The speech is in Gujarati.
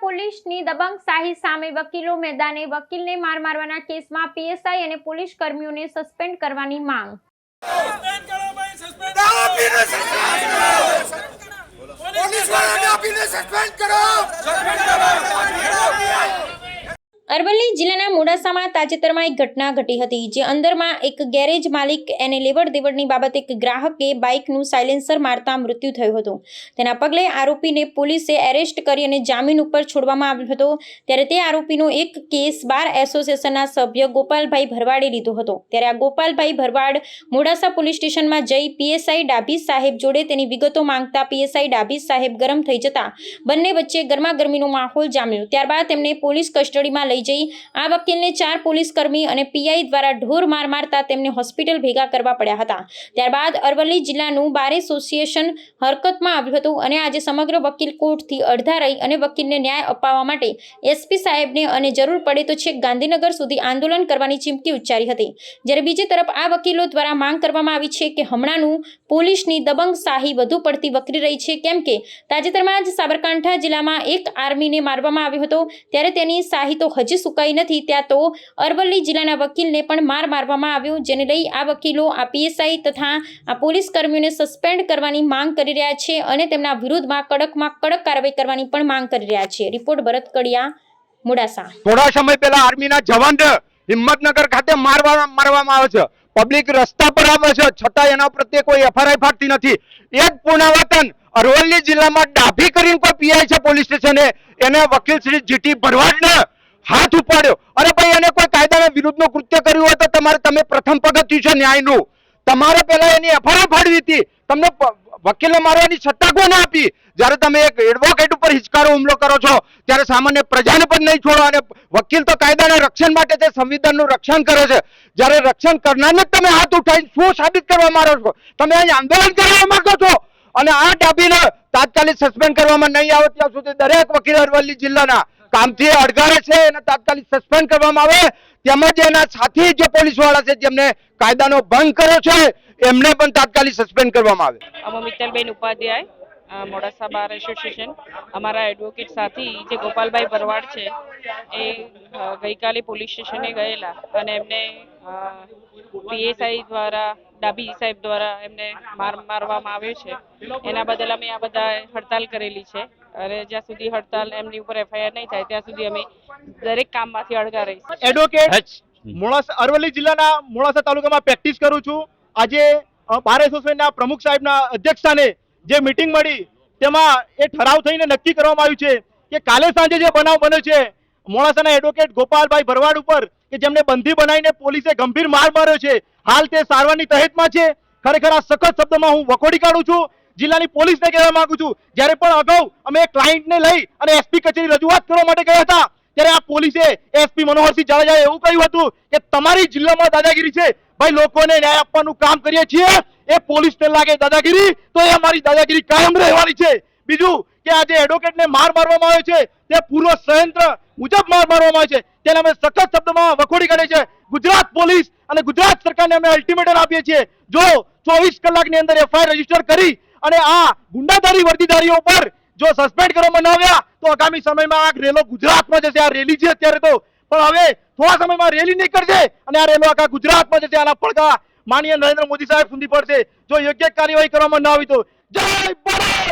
પોલીસની દબંગશાહી સામે વકીલો મેદાને વકીલને માર મારવાના કેસમાં પીએસઆઈ અને પોલીસ કર્મીઓને સસ્પેન્ડ કરવાની માંગ. સસ્પેન્ડ કરો સસ્પેન્ડ આપીને સસ્પેન્ડ કરો. પોલીસ વાળાને આપીને સસ્પેન્ડ કરો. અરવલ્લી જિલ્લાના મોડાસામાં તાજેતરમાં એક ઘટના ઘટી હતી, જે અંદરમાં એક ગેરેજ માલિક એને લેવડ દેવડની બાબતે એક ગ્રાહકે બાઇકનું સાયલેન્સર મારતા મૃત્યુ થયું હતું. તેના પગલે આરોપીને પોલીસે એરેસ્ટ કરી અને જામીન ઉપર છોડવામાં આવ્યો હતો. ત્યારે તે આરોપીનો એક કેસ બાર એસોસિએશનના સભ્ય ગોપાલભાઈ ભરવાડે લીધો હતો. ત્યારે આ ગોપાલભાઈ ભરવાડ મોડાસા પોલીસ સ્ટેશનમાં જઈ પીએસઆઈ ડાભી સાહેબ જોડે તેની વિગતો માંગતા પીએસઆઈ ડાભી સાહેબ ગરમ થઈ જતા બંને વચ્ચે ગરમાગરમીનો માહોલ જામ્યો. ત્યારબાદ તેમને પોલીસ કસ્ટડીમાં લઈ જઈ. આ વકીલને ચાર પોલીસકર્મી અને પીઆઈ દ્વારા ઢોર માર મારતા તેમને હોસ્પિટલ ભેગા કરવા પડ્યા હતા. ત્યારબાદ અરવલ્લી જિલ્લાનું બાર એસોસિએશન હરકતમાં આવ્યું હતું અને આજે સમગ્ર વકીલ કોર્ટથી અડધા રહી અને વકીલને ન્યાય અપાવવા માટે એસપી સાહેબને અને જરૂર પડે તો છેક ગાંધીનગર સુધી આંદોલન કરવાની ચીમકી ઉચ્ચારી હતી. જ્યારે બીજી તરફ આ વકીલો દ્વારા માંગ કરવામાં આવી છે કે હમણાંનું પોલીસની દબંગશાહી વધુ પડતી વકરી રહી છે, કેમ કે તાજેતરમાં જ સાબરકાંઠા જિલ્લામાં એક આર્મીને મારવામાં આવ્યો હતો. ત્યારે તેની શાહી તો હજી સુકાઈ નથી. ત્યાં તો અરવલ્લી જિલ્લાના વકીલને પણ માર મારવામાં આવ્યો, જેને લઈ આ વકીલો આ પીએસઆઈ તથા આ પોલીસ કર્મીઓને સસ્પેન્ડ કરવાની માંગ કરી રહ્યા છે અને તેમના વિરુદ્ધમાં કડકમાં કડક કાર્યવાહી કરવાની પણ માંગ કરી રહ્યા છે. રિપોર્ટ ભરત કડિયા, મોડાસા. થોડા સમય પહેલા આર્મીના જવાન હિંમતનગર ખાતે મારવા મારવામાં આવે છે. પબ્લિક રસ્તા પર આવે છે. છતાં એના પ્રત્યે કોઈ એફઆરઆઈ ફાટતી નથી. એ પુનરાવર્તન અરવલ્લી જિલ્લામાં ડાભી કરીને કોઈ પીઆઈ છે પોલીસ સ્ટેશને. એને વકીલ શ્રી જીટી ભરવાડને હાથ ઉપાડ્યો. અરે ભાઈ, એને કોઈ કાયદાના વિરુદ્ધનું કૃત્ય કર્યું હોય તો તમારે, તમે પ્રથમ પગથિયું છે ન્યાયનું. તમારે પહેલા એની એફઆઈઆર ફાડવી હતી. તમને વકીલને મારવાની સત્તા કોને આપી. જ્યારે તમે એક એડવોકેટ ઉપર હિચકારો, હુમલો કરો છો, ત્યારે સામાન્ય પ્રજાને પણ નહીં છોડો. અને વકીલ તો કાયદાના રક્ષણ માટે છે સંવિધાનનું રક્ષણ કરે છે. જ્યારે રક્ષણ કરનારને તમે હાથ ઉઠાવીને શું સાબિત કરવા માંગો છો? તમે અહીં આંદોલન કરવા માંગો છો? અને આ ડાબીને તાત્કાલિક સસ્પેન્ડ કરવામાં નહીં આવે ત્યાં સુધી દરેક વકીલ અરવલ્લી જિલ્લાના કામથી અડગાડે છે, એને તાત્કાલિક સસ્પેન્ડ કરવામાં આવે. તેમજ એના સાથી જે પોલીસવાળા છે, જેમને કાયદાનો ભંગ કર્યો છે, એમને પણ તાત્કાલિક સસ્પેન્ડ કરવામાં આવે. અમે મિત્તલબેન ઉપાધ્યાય મોડાસા બાર એસોસિએશન અમારા એડવોકેટ સાથી જે ગોપાલભાઈ ભરવાડ છે, એ ગઈકાલે પોલીસ સ્ટેશને ગયેલા અને એમને પીએસઆઈ દ્વારા ડાબી સાહેબ દ્વારા એમને માર મારવામાં આવ્યો છે. એના બદલ અમે આ બધા હડતાલ કરેલી છે. અને જ્યાં સુધી હડતાલ એમની ઉપર એફઆઈઆર નહીં થાય ત્યાં સુધી અમે દરેક કામમાંથી અડગા રહીશું. એડવોકેટ મોડાસા અરવલ્લી જિલ્લાના મોડાસા તાલુકામાં પ્રેક્ટિસ કરું છું. આજે બાર એસોસિએશનના પ્રમુખ સાહેબના અધ્યક્ષસ્થાને જે મિટિંગ મળી તેમાં એ ઠરાવ થઈને નક્કી કરવામાં આવ્યું છે કે કાલે સાંજે જે બનાવ બન્યો છે મોડાસાના એડવોકેટ ગોપાલભાઈ ભરવાડ ઉપર કે જેમને બંધી બનાવીને પોલીસે ગંભીર માર માર્યો છે, હાલ તે સારવારની તહેતમાં છે. ખરેખર આ સખત શબ્દમાં હું વખોડી કાઢું છું. જિલ્લાની પોલીસને કહેવા માંગુ છું. જ્યારે પણ અગાઉ અમે ક્લાયન્ટને લઈ અને એસપી કચેરી રજૂઆત કરવા માટે ગયા હતા, ત્યારે આ પોલીસે એસપી મનોહરસિંહ જાડેજાએ એવું કહ્યું હતું કે તમારી જિલ્લામાં દાદાગીરી છે. ભાઈ, લોકોને ન્યાય આપવાનું કામ કરીએ છીએ. એ પોલીસને લાગે દાદાગીરી, તો એ અમારી દાદાગીરી કાયમ રહેવાની છે. બીજું કે આ જે એડવોકેટને માર મારવામાં આવે છે, તે પૂર્વ સંયંત્ર મુજબ માર મારવામાં આવે છે. તેને અમે સખત શબ્દમાં વખોડી કાઢે છે ગુજરાત પોલીસ અને ગુજરાત સરકારને અમે અલ્ટિમેટમ આપીએ છીએ. જો ચોવીસ કલાકની અંદર એફઆઈઆર રજિસ્ટર કરી અને આ ગુંડાધારી, વર્દીધારીઓ પર જો સસ્પેન્ડ કરવામાં ન આવ્યા, તો આગામી સમયમાં આ રેલો ગુજરાતમાં જશે. આ રેલી છે અત્યારે તો. પણ હવે થોડા સમયમાં રેલી નીકળશે અને આ રેલો આખા ગુજરાતમાં જશે. આના પડઘા માનીય નરેન્દ્ર મોદી સાહેબ સુધી પડશે. જો યોગ્ય કાર્યવાહી કરવામાં ન આવી તો. જય ભારત!